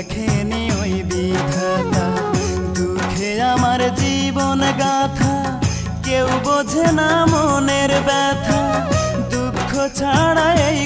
লেখেনি ওই বিধাতা। দুঃখে আমার জীবন গাথা, কেউ বোঝে না মনের ব্যথা। দুঃখ ছাড়া এই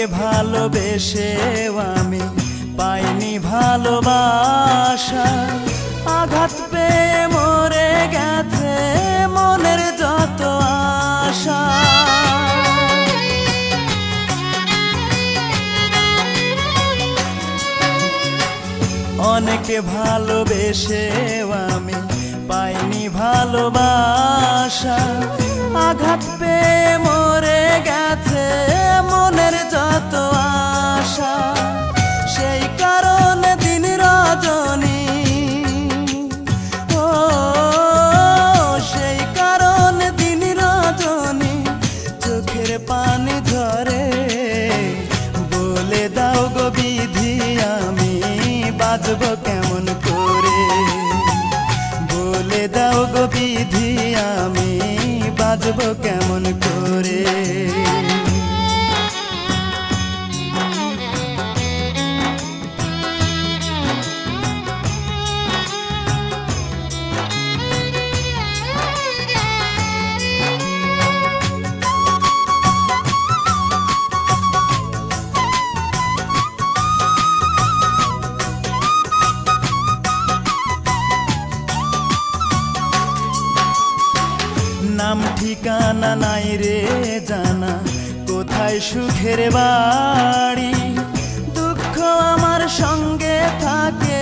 অনেকে ভালোবেসেও আমি পাইনি ভালোবাসা। আঘাত পেয়ে মরে গেছে মনের যত আশা। অনেকে ভালোবেসেও আমি ভালোবাসা। আঘাত পেয়ে মরে গেছে মনের যত আশা। সেই কারণে দিন রজনী রে জানা, কোথায় সুখের বাড়ি? দুঃখ আমার সঙ্গে থাকে,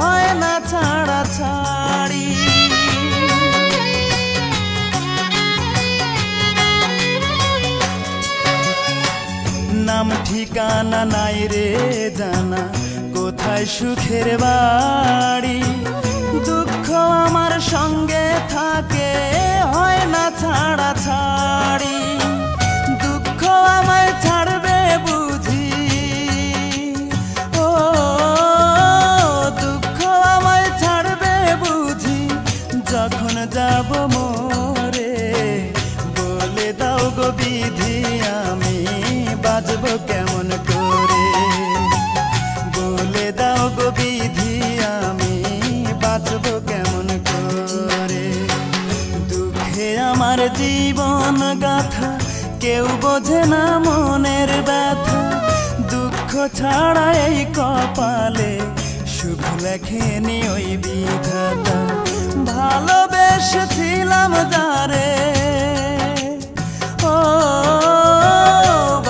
হয় না ছাড়া ছাড়ি। নাম ঠিকানা নাই রে জানা, কোথায় সুখের বাড়ি? দুঃখ আমার সঙ্গে থাকে, হয় না ছাড়া ছাড়ি, দুঃখ আমায় ছাড়বে বুঝি। ও, দুঃখ আমায় ছাড়বে বুঝি, যখন যাব মোরে। বলে দাও গো বিধি, আমি বাজব কেমন? গাথা কেউ বোঝে না মনের ব্যথা। দুঃখ ছাড়া এই কপালে সুখ লেখেনি ওই বিধাতা। ভালোবেসেছিলাম যারে। ও,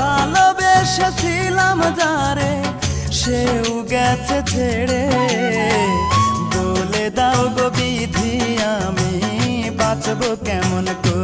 ভালোবেসেছিলাম যারে। সেও গেছে ছেড়ে। বলে দাও গো বিধি, আমি বাঁচব কেমন করে?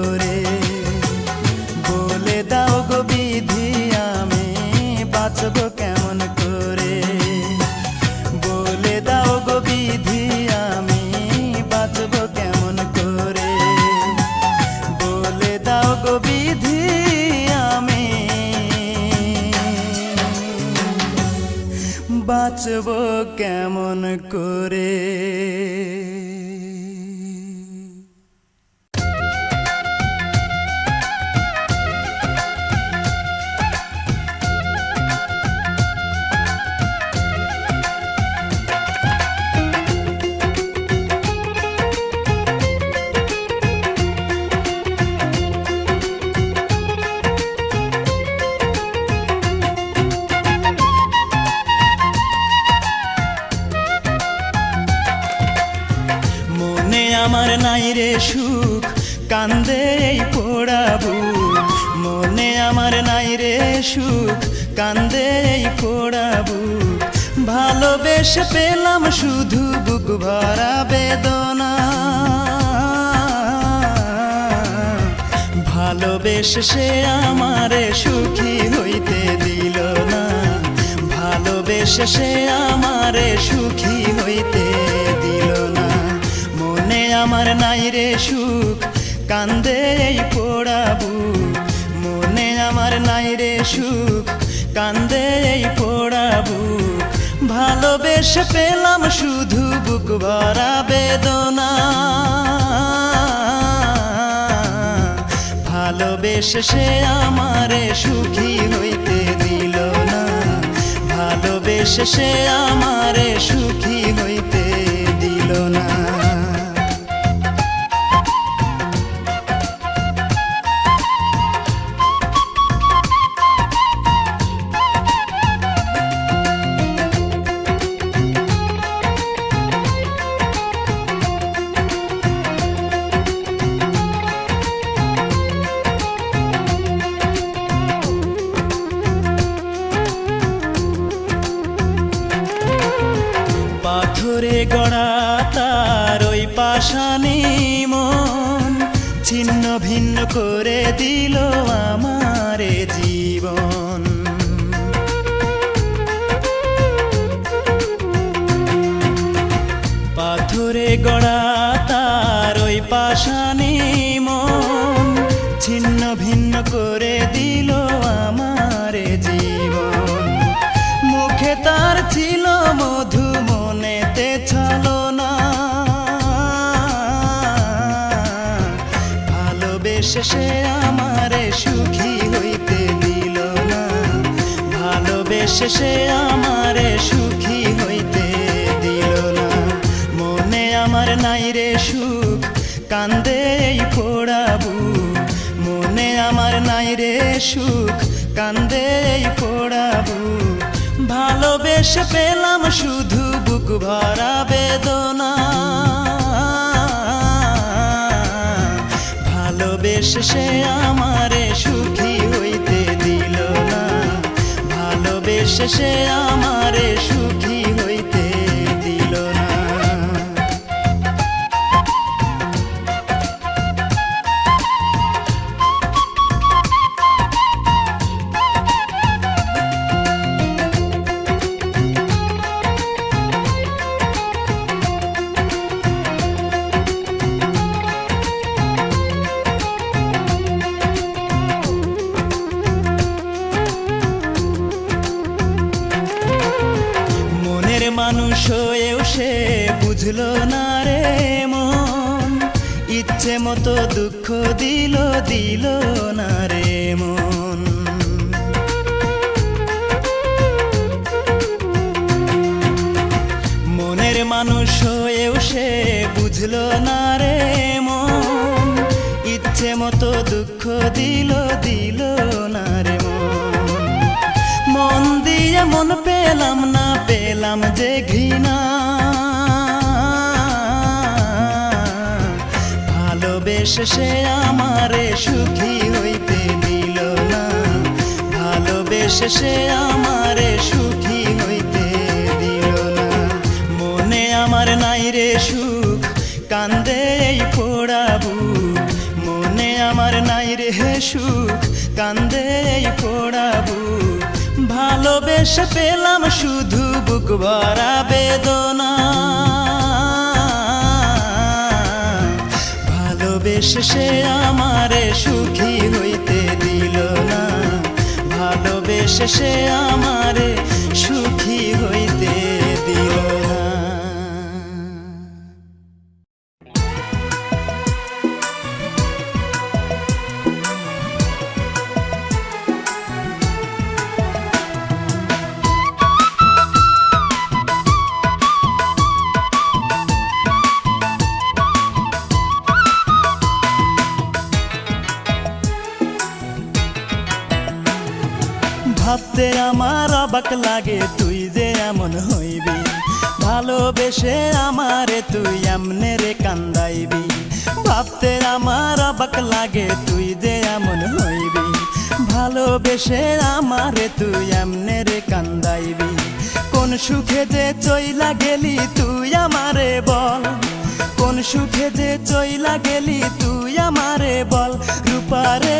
নাই রে সুখ, কান্দে এই পোড়াবু মনে আমার নাই রে সুখ, কান্দে এই পোড়াবু ভালোবেসে পেলাম শুধু বুক ভরা বেদনা। ভালোবেসে সে আমারে সুখী হইতে দিল না। ভালোবেসে সে আমারে সুখী হইতে দিল না। আমার নাই রে সুখ, কান্দে এই পোড়াবু মনে আমার নাই রে সুখ, কান্দে এই পোড়াবু ভালোবেসে পেলাম শুধু বুক ভরা বেদনা। ভালোবেসে সে আমারে সুখী হইতে দিল না। ভালোবেসে সে আমারে সুখী হইতে দিল না। গড়া তার ওই পাশানি মন। ছিন্ন ভিন্ন করে দিল আমারে জীবন। মুখে তার ছিল মধু, মনেতে ছলো না ভালোবেসে সে আমারে সুখী হইতে দিল না। ভালোবেসে সে আমারে সুখী কান্দে এই পোড়াবু মনে আমার নাই রে সুখ, কান্দে এই পোড়াবু ভালোবেসে পেলাম শুধু বুক ভরা বেদনা। ভালোবেসে সে আমারে সুখী হইতে দিল না। ভালোবেসে সে আমারে সুখী হইতে দিল না। বুঝলো না রে মন। ইচ্ছে মতো দুঃখ দিল দিল না রে মন। মনের মানুষ হয়েও সে বুঝলো না রে মন। ইচ্ছে মতো দুঃখ দিল দিল না রে মন। মন দিয়ে মন পেলাম না, পেলাম যে ঘৃণা। সে আমারে সুখী হইতে দিল না। ভালোবেসে সে আমারে সুখী হইতে দিল না। মনে আমার নাই রে সুখ, কান্দে পোড়াবু মনে আমার নাই রে সুখ, কান্দে পোড়াবু ভালোবেসে পেলাম শুধু বুক ভরা বেদনা। সে আমারে সুখী হইতে দিল না। ভালোবেসে সে আমারে সুখী হইতে দিল। ভাবতে আমার অবাক লাগে, তুই যে এমন হইবি। ভালোবেসে আমারে তুই এমনে রে কান্দাইবি। ভাবতে আমার অবাক লাগে, তুই যে এমন হইবি। ভালোবেসে আমারে তুই এমনে রে কান্দাইবি। কোন সুখে যে চইলা গেলি তুই আমারে বল। কোন সুখে যে চইলা গেলি তুই আমারে বল রূপারে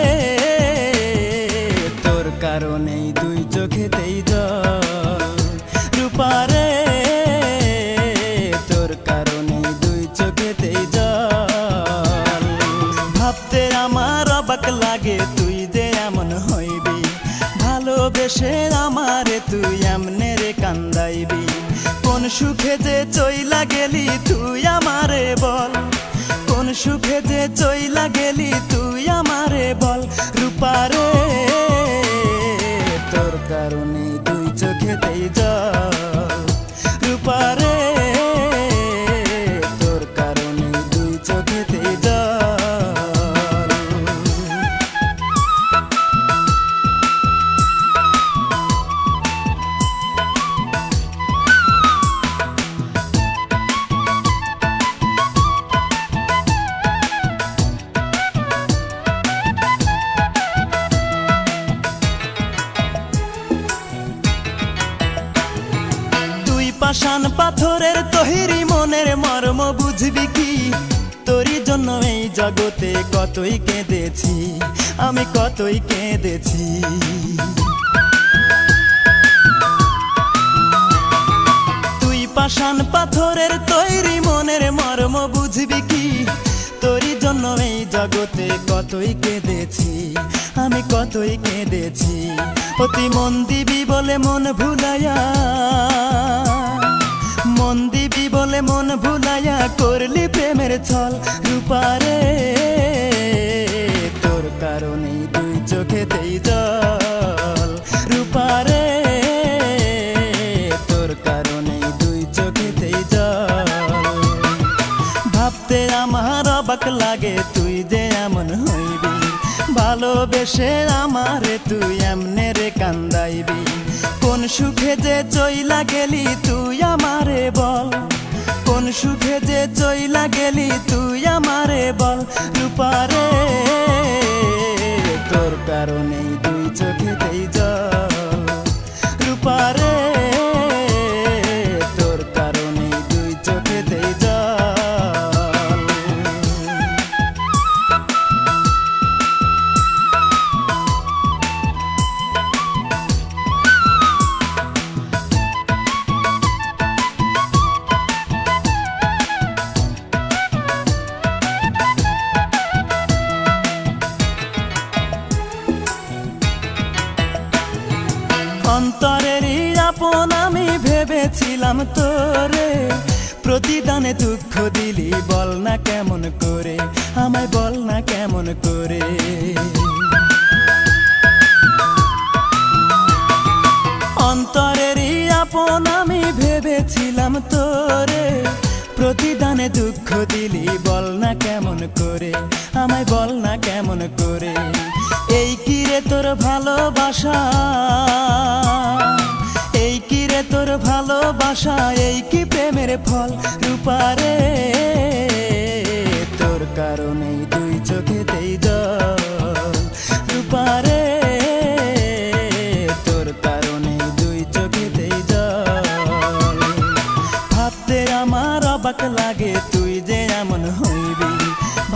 কারণেই দুই চোখেতেই জল। রূপারে তোর কারণেই দুই চোখেতেই জল। ভাবতে আমার অবাক লাগে, তুই যে এমন হইবি। ভালোবেসে আমারে তুই এমনে রে কান্দাইবি। কোন সুখে যে চইলা গেলি, তুই আমারে বল। কোন সুখে যে চইলা গেলি, তুই আমারে বল। রূপারে कारुनी दुई चोखे जा পাষাণ পাথরের তহিরি মনের মর্ম বুঝবি কি? তোরই জন্য এই জগতে কতই কেঁদেছি, আমি কতই কেঁদেছি। তুই পাষাণ পাথরের তৈরি মনের মর্ম বুঝবি কি? তোরই জন্য এই জগতে কতই কেঁদেছি, আমি কতই কেঁদেছি। অতি মন দিবি বলে মন ভুলাইয়া মন দিবি বলে মন ভুলাইয়া করলি প্রেমের ছল রূপারে। তোর কারণেই দুই চোখেতেই জল রূপারে। তোর কারণেই দুই চোখেতেই জল। ভাবতে আমার অবাক লাগে তুই যে এমন হইবি। ভালোবেসে আমারে তুই এমনে রে কান্দাইবি। কোন সুখে যে চইলা গেলি তুই আমারে বল। কোন সুখে যে চইলা গেলি তুই আমারে বল। রূপারে তোর কারণেই দুই চোখেতেই জল। ভেবেছিলাম তোরে। প্রতিদানে দুঃখ দিলি, বল না কেমন করে, আমায় বল না কেমন করে। অন্তরেরই আপন আমি ভেবেছিলাম তোরে। প্রতিদানে দুঃখ দিলি, বল না কেমন করে, আমায় বল না কেমন করে। এই কিরে তোর ভালোবাসা? এই কি রে তোর ভালোবাসা? এই কি প্রেমের ফল? রূপারে তোর কারণেই দুই চোখেতেই জল। রূপারে তোর কারণে দুই আমার লাগে, তুই যে এমন হইবি।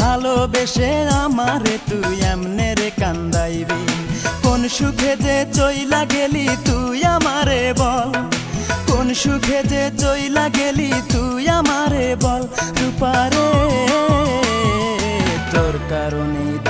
ভালোবেসে আমারে তুই এমনে রে কান্দাইবি। কোন সুখে যে চইলা গেলি তুই আমারে বল। কোন সুখে যে চইলা গেলি তুই আমারে বল। রূপারে তোর কারণে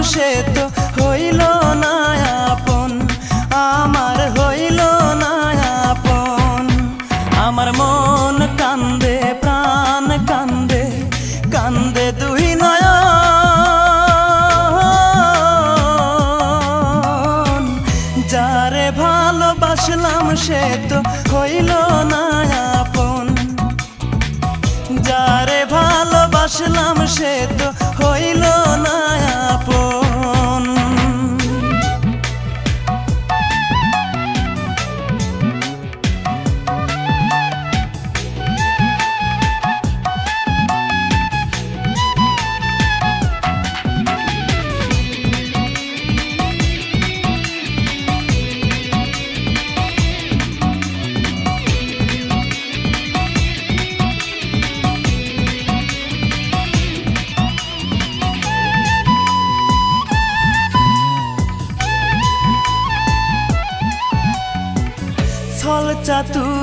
ভালোবাসলাম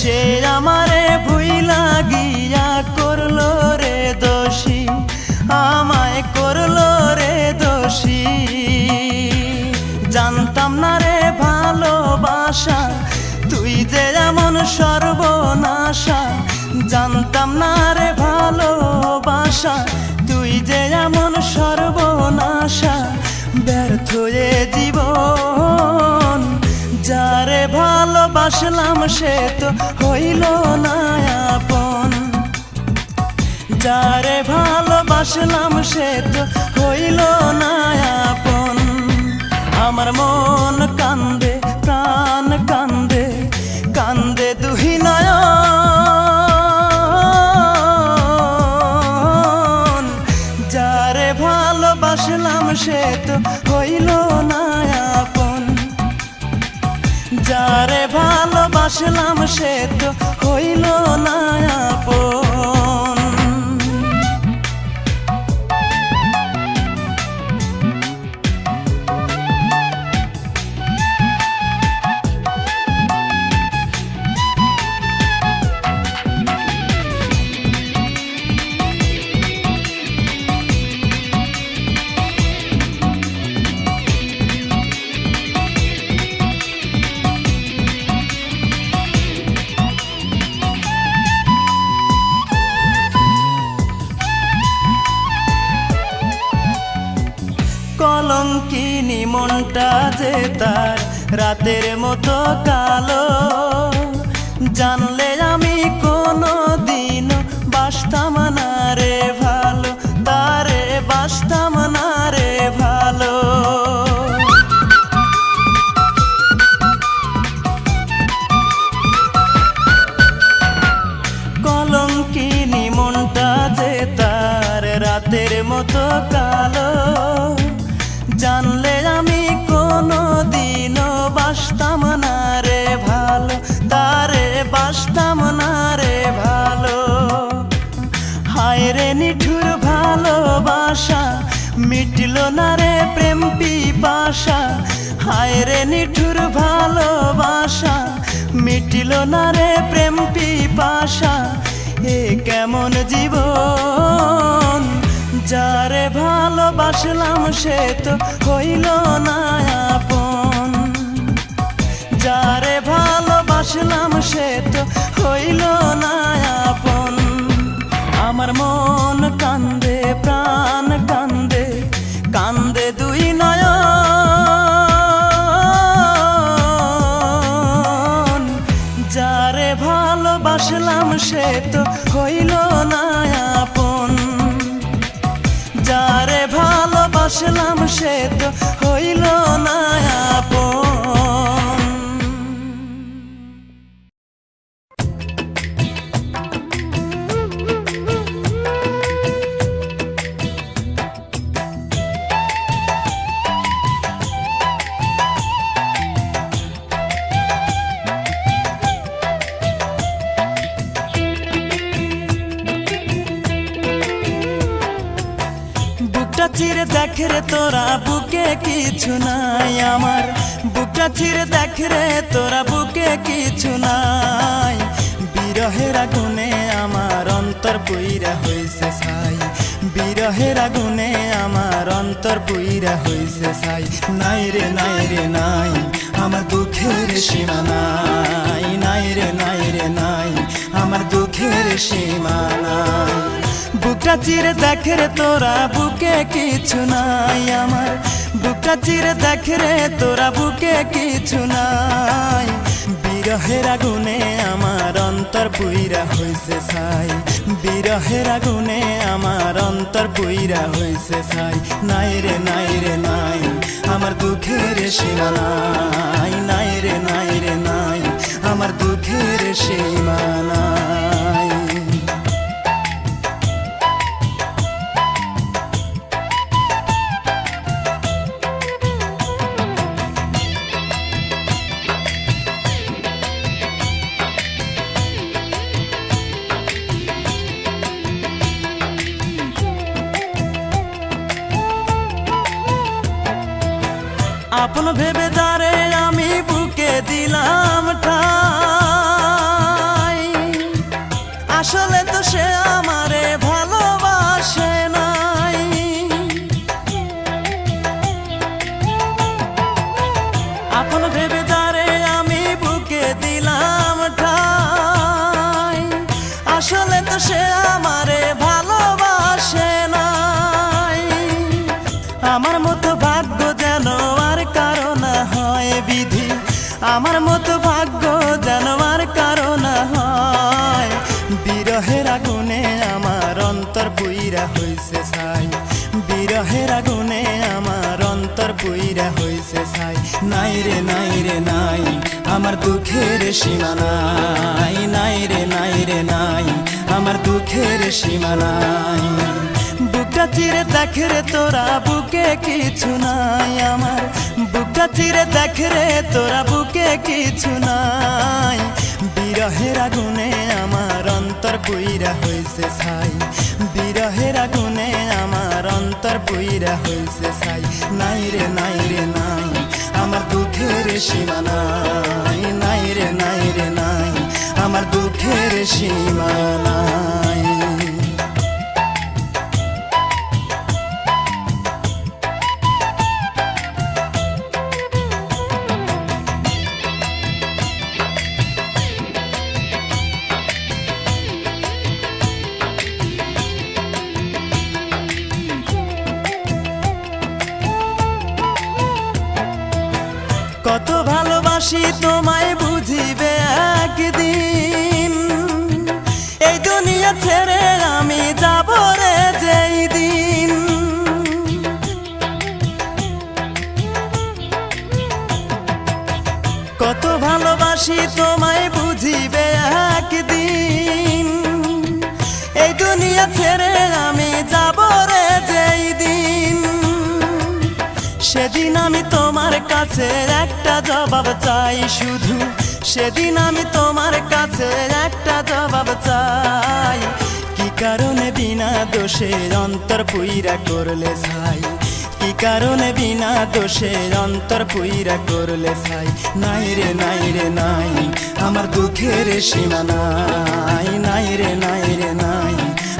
সে আমারে ভুই লাগিয়া করল রে দোষী, আমায় করল রে দোষী। জানতাম না রে ভালোবাসা, তুই যে এমন সর্বনাশা। জানতাম না রে ভালোবাসা, তুই যে এমন সর্বনাশা। ব্যর্থ জীবন। যারে ভালোবাসলাম সে তো হইল না আপন। যারে ভালোবাসলাম সে তো হইল না আপন। আমার মন কান্দে, প্রাণ কান্দে কান্দে দুহি নয়ন। যারে ভালোবাসলাম সে তো ভালোবাসলাম সে তো হইল না কালো। জানলে আমি কোনো দিন বাসতাম না রে ভালো, তারে বাসতাম না রে ভালো। কলঙ্কিনী মনটা যে তার রাতের মতো কালো ভালোবাসা। মিটল না রে প্রেম পিপাসা। হায় রে নিঠুর ভালোবাসা। মিটল না রে প্রেম পিপাসা। এ কেমন জীবন? যারে ভালোবাসলাম সে তো হইল না আপন। যারে ভালোবাসলাম সে তো হইল না আপন। আমার মন কান্দে সে তো হইল না আপন। যারে ভালোবাসলাম সে তো হইল না আপন। কিছু নাই আমার। বুকটা ছিঁড়ে দেখ রে, তোরা বুকে কিছু নাই। বিরহের আগুনে আমার অন্তর পুইরা হইছে ছাই। বিরহের আগুনে আমার অন্তর পুইরা হইছে ছাই। নাই রে নাই রে, নাই, আমার দুঃখের সীমা নাই। নাই রে নাই রে, নাই, আমার দুঃখের সীমা নাই। বুকটা চিরে দেখে তোরা বুকে কিছু নাই বুকটা চিরে দেখে রে, তোরা বুকে কিছু নাই। বিরহের আগুনে আমার অন্তর পুইরা হইছে ছাই। বিরহের আগুনে আমার অন্তর পুইরা হইছে ছাই। নাই রে নাই রে, নাই, আমার দুঃখের সীমা নাই। নাই রে নাই রে, নাই, আমার দুঃখের সীমা নাই। আপন ভেবে দারে আমি বুকে দিলাম ঠাই। আসলে তো সে আমারে নাই রে নাই রে, নাই। আমার দুঃখের সীমা নাই নাই রে নাই রে, নাই। আমার দুঃখের সীমা নাই। বুকটা চিরে দেখে রে তোরা, বুকে কিছু নাই আমার। বুকটা চিরে দেখে রে তোরা, বুকে কিছু নাই। বিরহের আগুনে আমার অন্তর পুইরা হইছে ছাই। বিরহের আগুনে আমার অন্তর পুইরা হইছে ছাই। নাই রে নাই রে, নাই। আমার দুঃখের সীমা নাই নাই রে নাই রে নাই। আমার দুঃখের সীমা নাই। কত ভালোবাসি তোমায় বুঝিবে একদিন। এই দুনিয়া ছেড়ে আমি যাব রে যেই দিন। কত ভালোবাসি তোমায় বুঝিবে একদিন। এই দুনিয়া ছেড়ে সেদিন আমি তোমার কাছে একটা জবাব চাই শুধু। সেদিন আমি তোমার কাছে একটা জবাব চাই। কি কারণে বিনা দোষে অন্তর পুইরা করলে ছাই? কি কারণে বিনা দোষে অন্তর পুইরা করলে ছাই? নাই রে নাই রে, নাই, আমার দুঃখের সীমা নাই রে নাই রে, নাই,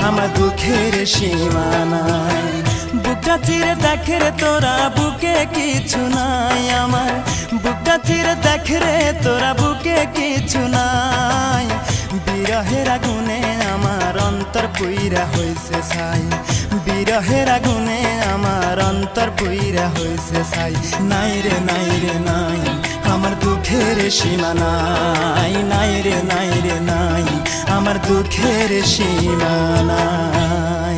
আমার দুঃখের সীমা নাই। বুকটা চিরে দেখে রে তোরা, বুকে কিছু নাই আমার। বুকটা চিরে দেখে রে তোরা, বুকে কিছু নাই। বিরহের আগুনে আমার অন্তর পুইরা হইছে সাই বিরহের আগুনে আমার অন্তর পুইরা হইছে সাই নাই রে নাই রে, নাই, আমার দুঃখের সীমা নাই। নাই রে নাই রে, নাই, আমার দুঃখের সীমা নাই।